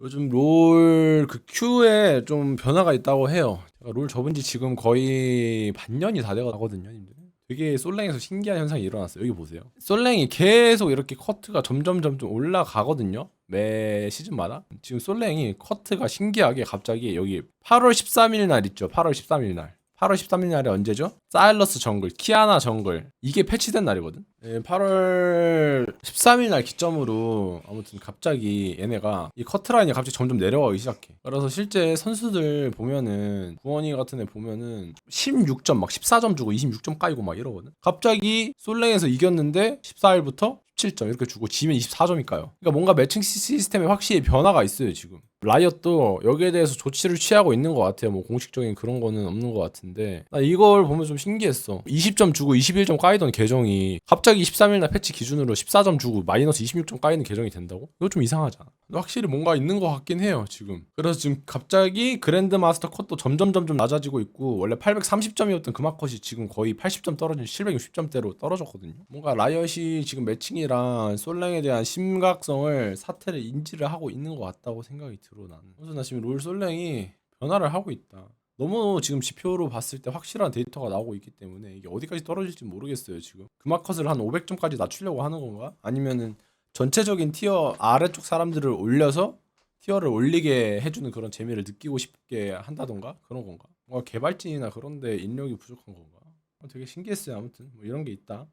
요즘 롤 그 큐에 좀 변화가 있다고 해요. 제가 롤 접은 지 지금 거의 반년이 다 돼가거든요. 되게 솔랭에서 신기한 현상이 일어났어요. 여기 보세요. 솔랭이 계속 이렇게 커트가 점점 점점 올라가거든요. 매 시즌마다. 지금 솔랭이 커트가 신기하게 갑자기 여기 8월 13일 날 있죠. 8월 13일 날. 8월 13일 날이 언제죠? 사일러스 정글, 키아나 정글 이게 패치된 날이거든. 예, 8월 13일 날 기점으로 아무튼 갑자기 얘네가 이 커트라인이 갑자기 점점 내려가기 시작해. 그래서 실제 선수들 보면은 구원이 같은 애 보면은 16점 막 14점 주고 26점 까이고 막 이러거든. 갑자기 솔랭에서 이겼는데 14일부터 17점 이렇게 주고 지면 24점이 까요. 그러니까 뭔가 매칭 시- 시스템에 확실히 변화가 있어요 지금. 라이엇도 여기에 대해서 조치를 취하고 있는 것 같아요. 뭐 공식적인 그런 거는 없는 것 같은데 나 이걸 보면 좀 신기했어. 20점 주고 21점 까이던 계정이 갑자기 23일 날 패치 기준으로 14점 주고 마이너스 26점 까이는 계정이 된다고? 이거 좀 이상하잖아. 확실히 뭔가 있는 것 같긴 해요 지금. 그래서 지금 갑자기 그랜드 마스터 컷도 점점 점점 낮아지고 있고 원래 830점이었던 그 마컷이 지금 거의 80점 떨어진 760점대로 떨어졌거든요. 뭔가 라이엇이 지금 매칭이랑 솔랭에 대한 심각성을 사태를 인지를 하고 있는 것 같다고 생각이 들어 나는. 그래서 나 지금 롤 솔랭이 변화를 하고 있다. 너무 지금 지표로 봤을 때 확실한 데이터가 나오고 있기 때문에 이게 어디까지 떨어질지 모르겠어요 지금. 그 마컷을 한 500점까지 낮추려고 하는 건가? 아니면은 전체적인 티어 아래쪽 사람들을 올려서 티어를 올리게 해주는 그런 재미를 느끼고 싶게 한다던가 그런 건가? 뭔가 개발진이나 그런데 인력이 부족한 건가? 어, 되게 신기했어요 아무튼 뭐 이런 게 있다.